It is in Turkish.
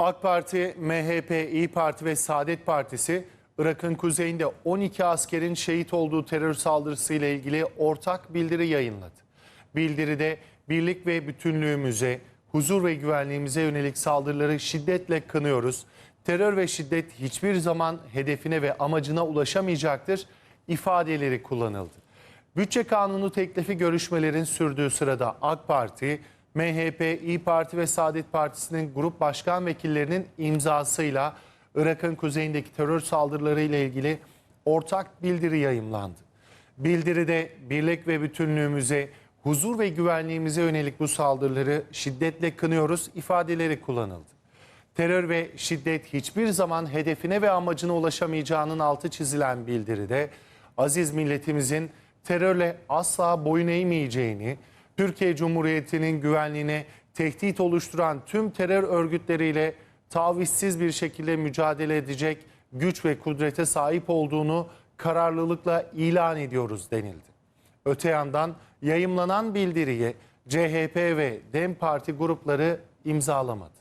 AK Parti, MHP, İyi Parti ve Saadet Partisi Irak'ın kuzeyinde 12 askerin şehit olduğu terör saldırısıyla ilgili ortak bildiri yayınladı. Bildiride birlik ve bütünlüğümüze, huzur ve güvenliğimize yönelik saldırıları şiddetle kınıyoruz. Terör ve şiddet hiçbir zaman hedefine ve amacına ulaşamayacaktır ifadeleri kullanıldı. Bütçe kanunu teklifi görüşmelerin sürdüğü sırada AK Parti, MHP, İyi Parti ve Saadet Partisi'nin grup başkan vekillerinin imzasıyla Irak'ın kuzeyindeki terör saldırıları ile ilgili ortak bildiri yayımlandı. Bildiride birlik ve bütünlüğümüze, huzur ve güvenliğimize yönelik bu saldırıları şiddetle kınıyoruz ifadeleri kullanıldı. Terör ve şiddet hiçbir zaman hedefine ve amacına ulaşamayacağının altı çizilen bildiride aziz milletimizin terörle asla boyun eğmeyeceğini, Türkiye Cumhuriyeti'nin güvenliğine tehdit oluşturan tüm terör örgütleriyle tavizsiz bir şekilde mücadele edecek güç ve kudrete sahip olduğunu kararlılıkla ilan ediyoruz denildi. Öte yandan yayımlanan bildiriye CHP ve DEM Parti grupları imzalamadı.